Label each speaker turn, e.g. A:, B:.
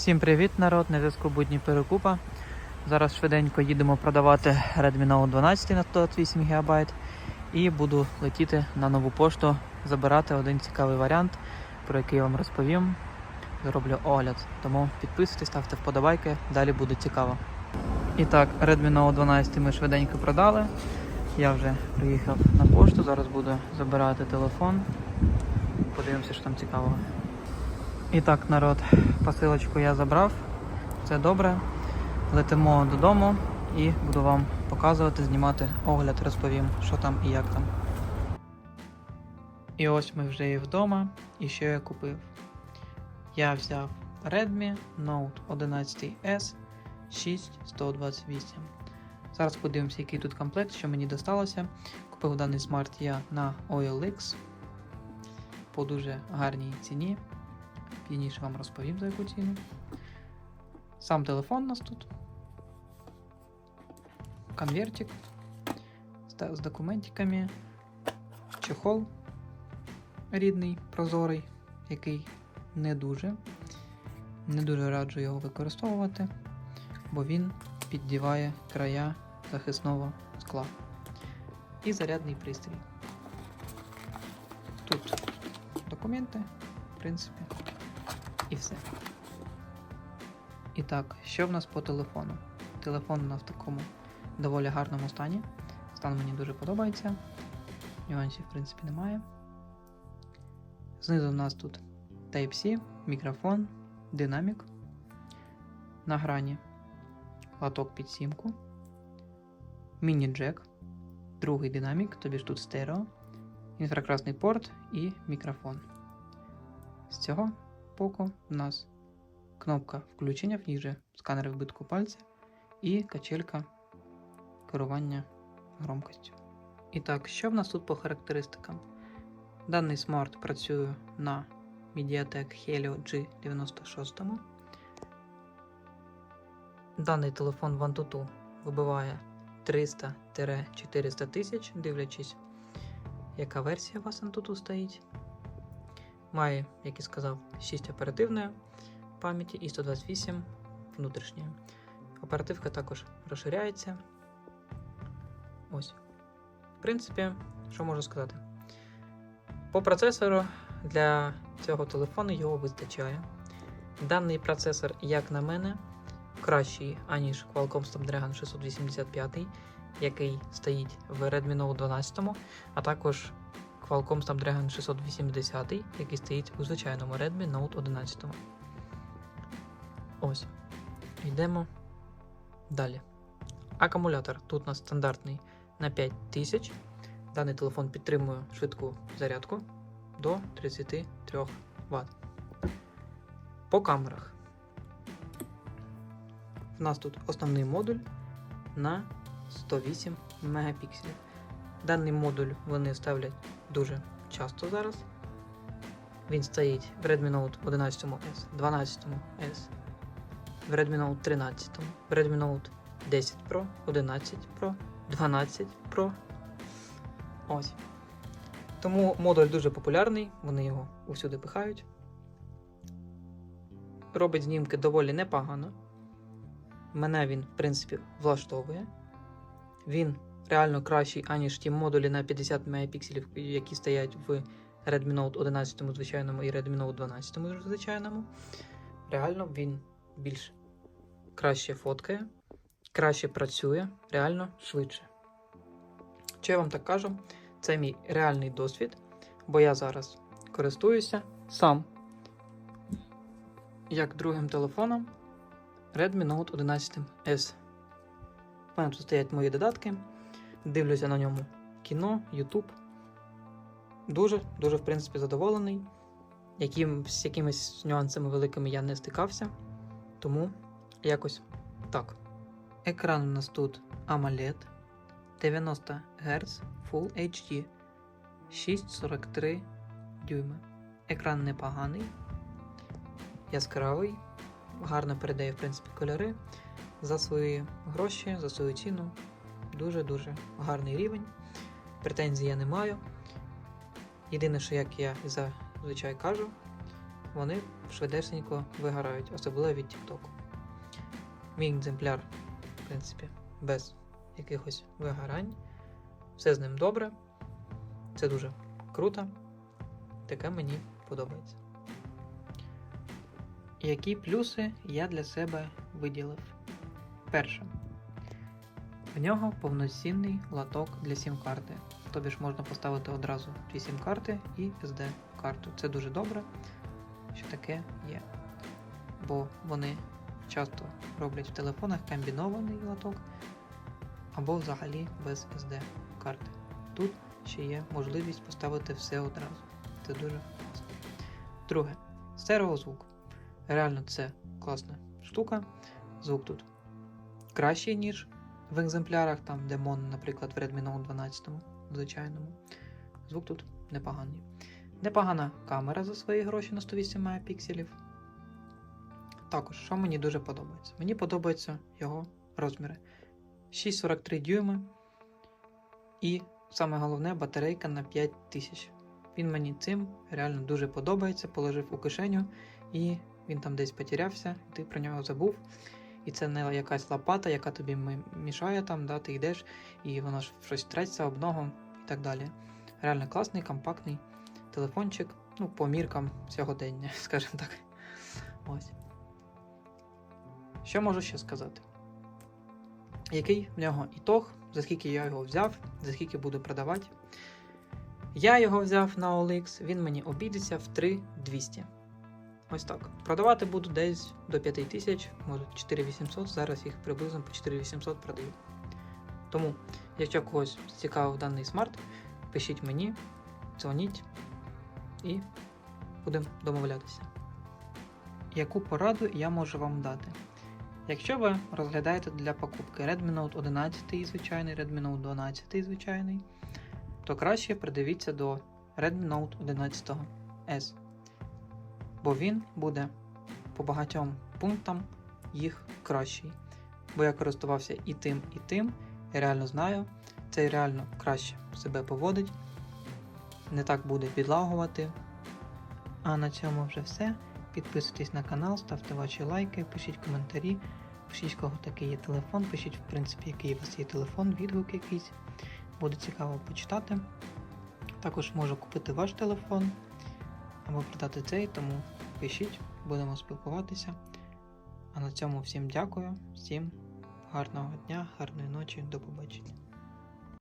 A: Всім привіт, народ! На зв'язку будні перекупа. Зараз швиденько їдемо продавати Redmi Note 12 на 128 ГБ і буду летіти на нову пошту, забирати один цікавий варіант, про який я вам розповім. Зроблю огляд. Тому підписуйтесь, ставте вподобайки, далі буде цікаво. І так, Redmi Note 12 ми швиденько продали. Я вже приїхав на пошту, зараз буду забирати телефон. Подивимося, що там цікавого. І так, народ, посилочку я забрав. Це добре. Летимо додому і буду вам показувати, знімати огляд, розповім, що там і як там. І ось ми вже і вдома. І що я купив? Я взяв Redmi Note 11S 6128. Зараз подивимося, який тут комплект, що мені досталося. Купив даний смарт я на OLX по дуже гарній ціні. Пізніше вам розповім за яку ціну. Сам телефон у нас тут. Конвертик з, документиками. Чехол рідний, прозорий, який не дуже. Не дуже раджу його використовувати, бо він піддіває края захисного скла. І зарядний пристрій. Тут документи, в принципі. І все. І так, що в нас по телефону? Телефон у нас в такому доволі гарному стані. Стан мені дуже подобається. Нюансів, в принципі, немає. Знизу в нас тут Type-C, мікрофон, динамік. На грані латок під сімку. Міні-джек, другий динамік, тобі ж тут стерео, інфракрасний порт і мікрофон. З цього боку у нас кнопка включення, в ній сканер вбитку пальця і качелька керування громкостю. І так, що в нас тут по характеристикам? Даний смарт працює на Mediatek Helio G96. Даний телефон в Antutu вибиває 300-400 тисяч, дивлячись, яка версія у вас Antutu стоїть. Має, як і сказав, 6 оперативної пам'яті і 128 внутрішньої. Оперативка також розширяється. Ось. В принципі, що можу сказати? По процесору для цього телефону його вистачає. Даний процесор, як на мене, кращий, аніж Qualcomm Snapdragon 685, який стоїть в Redmi Note 12, а також Qualcomm Snapdragon 680, який стоїть у звичайному Redmi Note 11. Ось. Йдемо далі. Акумулятор тут у нас стандартний на 5000. Даний телефон підтримує швидку зарядку до 33 Вт. По камерах. У нас тут основний модуль на 108 мегапікселів. Даний модуль вони ставлять дуже часто зараз. Він стоїть в Redmi Note 11S, 12S, в Redmi Note 13, в Redmi Note 10 Pro, 11 Pro, 12 Pro. Ось. Тому модуль дуже популярний, вони його усюди пихають. Робить знімки доволі непогано. Мене він, в принципі, влаштовує. Він реально кращий, аніж ті модулі на 50 мегапікселів, які стоять в Redmi Note 11 звичайному і Redmi Note 12 звичайному. Реально він більш краще фоткає, краще працює, реально швидше. Що я вам так кажу? Це мій реальний досвід, бо я зараз користуюся сам як другим телефоном Redmi Note 11S. У мене тут стоять мої додатки. Дивлюся на ньому кіно, YouTube. Дуже-дуже, в принципі, задоволений. Яким, з якимись нюансами великими я не стикався. Тому якось так. Екран у нас тут AMOLED 90 Гц Full HD 643 дюйми. Екран непоганий, яскравий, гарно передає, в принципі, кольори за свої гроші, за свою ціну. Дуже-дуже гарний рівень. Претензій я не маю. Єдине, що як я зазвичай кажу, вони швидесенько вигорають, особливо від TikTok. Мій екземпляр, в принципі, без якихось вигорань. Все з ним добре. Це дуже круто. Таке мені подобається. Які плюси я для себе виділив? Перше. В нього повноцінний лоток для сім-карти. Тобі ж можна поставити одразу дві сім-карти і SD-карту. Це дуже добре, що таке є. Бо вони часто роблять в телефонах комбінований лоток або взагалі без SD-карти. Тут ще є можливість поставити все одразу. Це дуже класно. Друге, стереозвук. Реально це класна штука. Звук тут кращий, ніж в екземплярах, там, де Mon, наприклад, в Redmi Note 12, звичайному. Звук тут непоганий. Непогана камера за свої гроші на 108 мегапікселів. Також, що мені дуже подобається? Мені подобаються його розміри. 6,43 дюйми. І саме головне батарейка на 5000. Він мені цим реально дуже подобається. Положив у кишеню, і він там десь потерявся, ти про нього забув. І це не якась лопата, яка тобі мішає там, да, ти йдеш, і воно ж щось треться об ногу і так далі. Реально класний, компактний телефончик, ну, по міркам сьогодення, скажімо так. Ось. Що можу ще сказати? Який в нього ітог, за скільки я його взяв, за скільки буду продавати. Я його взяв на OLX, він мені обійдеться в 3200. Ось так. Продавати буду десь до 5000, може 4800. Зараз їх приблизно по 4800 продаю. Тому, якщо когось цікавив даний смарт, пишіть мені, дзвоніть і будемо домовлятися. Яку пораду я можу вам дати? Якщо ви розглядаєте для покупки Redmi Note 11 звичайний, Redmi Note 12 звичайний, то краще придивіться до Redmi Note 11 S. Бо він буде по багатьом пунктам їх кращий. Бо я користувався і тим, і тим. Я реально знаю, цей реально краще себе поводить, не так буде підлагувати. А на цьому вже все. Підписуйтесь на канал, ставте ваші лайки, пишіть коментарі, пишіть, кого такий є телефон, пишіть, в принципі, який у вас є телефон, відгук якийсь. Буде цікаво почитати. Також можу купити ваш телефон або продати цей, тому пишіть, будемо спілкуватися. А на цьому всім дякую, всім гарного дня, гарної ночі, до побачення.